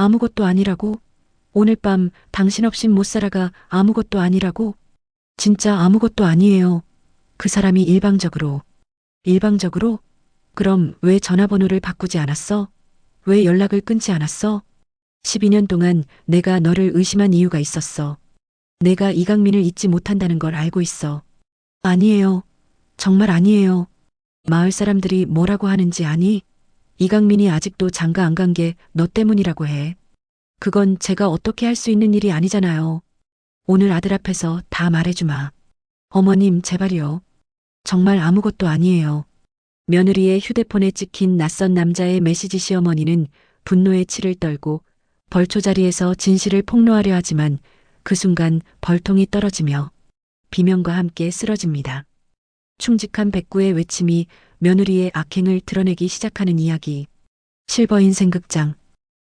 아무것도 아니라고? 오늘 밤 당신 없인 못 살아가 아무것도 아니라고? 진짜 아무것도 아니에요. 그 사람이 일방적으로. 일방적으로? 그럼 왜 전화번호를 바꾸지 않았어? 왜 연락을 끊지 않았어? 12년 동안 내가 너를 의심한 이유가 있었어. 내가 이강민을 잊지 못한다는 걸 알고 있어. 아니에요. 정말 아니에요. 마을 사람들이 뭐라고 하는지 아니? 이강민이 아직도 장가 안 간 게 너 때문이라고 해. 그건 제가 어떻게 할 수 있는 일이 아니잖아요. 오늘 아들 앞에서 다 말해주마. 어머님, 제발요. 정말 아무것도 아니에요. 며느리의 휴대폰에 찍힌 낯선 남자의 메시지 시어머니는 분노의 치를 떨고 벌초 자리에서 진실을 폭로하려 하지만 그 순간 벌통이 떨어지며 비명과 함께 쓰러집니다. 충직한 백구의 외침이 며느리의 악행을 드러내기 시작하는 이야기. 실버 인 생 극장